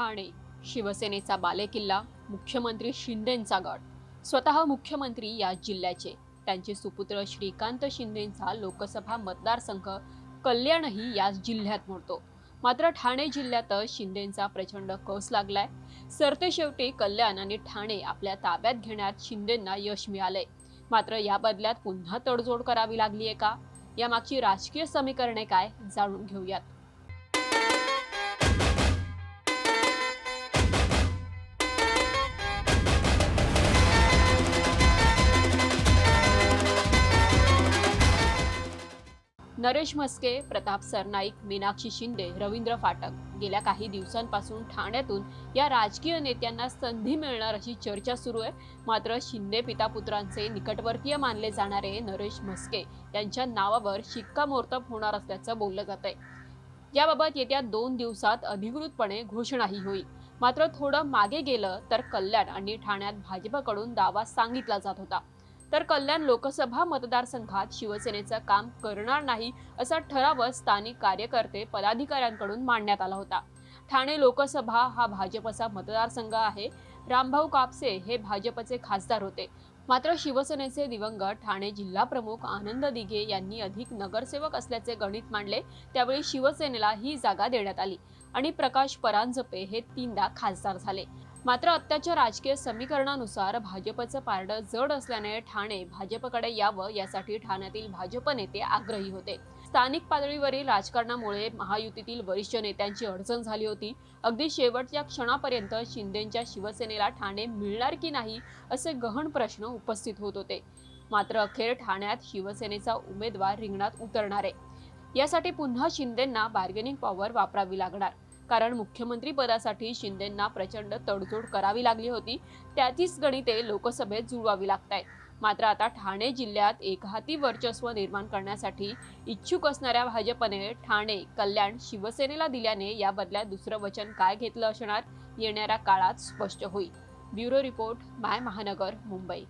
ठाणे. शिवसेनेचा बालेकिल्ला मुख्यमंत्री शिंदेंचा गड. स्वतः मुख्यमंत्री या जिल्ह्याचे. त्यांचे सुपुत्र श्रीकांत शिंदेंचा लोकसभा मतदारसंघ कल्याणही याच जिल्ह्यात मोडतो. मात्र ठाणे जिल्ह्यातच शिंदेंचा प्रचंड कस लागलाय? सरतेशेवटी कल्याण आणि ठाणे आपल्या ताब्यात घेण्यात शिंदेंना यश मिळालंय. मात्र या बदल्यात पुन्हा तडजोड करावी लागलीये का? यामागची राजकीय समीकरणे काय? जाणून घेऊयात. नरेश म्हस्के प्रताप सरनाईक मीनाक्षी शिंदे रवींद्र फाटक. गेल्या काही दिवसांपासून ठाण्यातून या राजकीय नेत्यांना संधी मिळणार अशी चर्चा सुरू आहे. मात्र शिंदे पितापुत्रांचे निकटवर्तीय मानले जाणारे नरेश म्हस्के यांच्या नावावर शिक्कामोर्तब होणार असल्याचं बोललं जात आहे. याबाबत येत्या दोन दिवसात अधिकृतपणे घोषणाही होईल. मात्र थोडं मागे गेलं तर कल्याण आणि ठाण्यात भाजपकडून दावा सांगितला जात होता. तर कल्याण लोकसभा मतदारसंघात शिवसेनेचं काम करणार नाही असा ठरावच स्थानिक कार्यकर्ते पदाधिकाऱ्यांकडून मांडण्यात आला होता. ठाणे लोकसभा हा भाजपचा मतदारसंघ आहे. रामभाऊ कापसे हे भाजपचे खासदार होते. मात्र शिवसेनेचे दिवंगत ठाणे जिल्हा प्रमुख आनंद दिघे यांनी अधिक नगरसेवक असल्याचे गणित मांडले. त्यावेळी शिवसेनेला ही जागा देण्यात आली. आणि प्रकाश परांजपे हे तीनदा खासदार झाले. मात्र आत्ताच्या राजकीय समीकरणानुसार भाजपचं पारडं जड असल्याने ठाणे भाजपकडे यावं यासाठी ठाण्यातील भाजप नेते आग्रही होते. स्थानिक पातळीवरील राजकारणामुळे महायुतीतील वरिष्ठ नेत्यांची अडचण झाली होती. अगदी शेवटच्या क्षणापर्यंत शिंदेच्या शिवसेनेला ठाणे मिळणार की नाही असे गहन प्रश्न उपस्थित होत होते. मात्र अखेर ठाण्यात शिवसेनेचा उमेदवार रिंगणात उतरणार. आहे यासाठी पुन्हा शिंदेंना बार्गेनिंग पॉवर वापरावी लागणार. कारण मुख्यमंत्री पदासाठी शिंदेंना प्रचंड तडजोड करावी लागली होती. त्याचीच गणिते लोकसभेत जुळवावी लागत आहेत मात्र आता ठाणे जिल्ह्यात एकहाती वर्चस्व निर्माण करण्यासाठी इच्छुक असणाऱ्या भाजपने ठाणे कल्याण शिवसेनेला दिल्याने या बदल्यात दुसरं वचन काय घेतलं असणार येणाऱ्या काळात स्पष्ट होईल. ब्युरो रिपोर्ट माय महानगर मुंबई.